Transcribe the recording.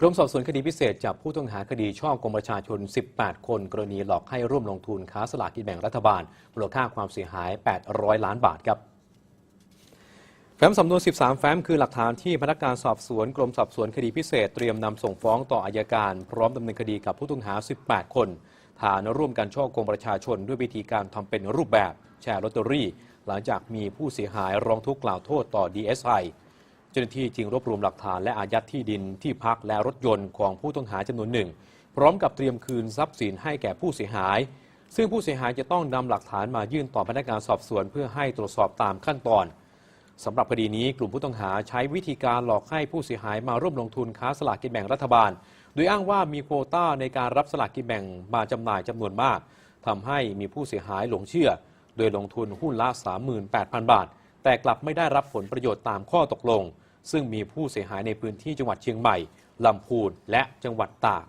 กรมสอบสวนคดีพิเศษจับผู้ต้องหาคดีช่อกงประชาชน 18 คน กรณีหลอกให้ร่วมลงทุนค้าสลากกินแบ่งรัฐบาล มูลค่าความเสียหาย 800 ล้านบาทครับ แฟ้มสำนวน 13 แฟ้มคือหลักฐานที่พนักงานสอบสวนกรมสอบสวนคดีพิเศษเตรียมนำส่งฟ้องต่ออายการ พร้อมดำเนินคดีกับผู้ต้องหา 18 คน ฐานร่วมกันช่อกงประชาชน ด้วยวิธีการทำเป็นรูปแบบ แชร์ลอตเตอรี่ หลังจากมีผู้เสียหายร้องทุกข์กล่าวโทษต่อ DSI จ้าหน้าที่จึงรวบรวมหลักฐานและอายัดที่ดินที่พักและรถยนต์ของผู้ต้องหาจำนวนหนึ่ง พร้อมกับเตรียมคืนทรัพย์สินให้แก่ผู้เสียหาย ซึ่งผู้เสียหายจะต้องนำหลักฐานมายื่นต่อพนักงานสอบสวน เพื่อให้ตรวจสอบตามขั้นตอนสำหรับคดีนี้กลุ่มผู้ต้องหาใช้วิธีการหลอกให้ผู้เสียหายมาร่วมลงทุนค้าสลากกินแบ่งรัฐบาล โดยอ้างว่ามีโควต้าในการรับสลากกินแบ่งมาจำหน่ายจำนวนมากทำให้มีผู้เสียหายหลงเชื่อ โดยลงทุนหุ้นละ 38,000 บาท แต่กลับไม่ได้รับผลประโยชน์ตามข้อตกลง ซึ่งมีผู้เสียหายในพื้นที่จังหวัดเชียงใหม่ลำพูนและจังหวัดตาก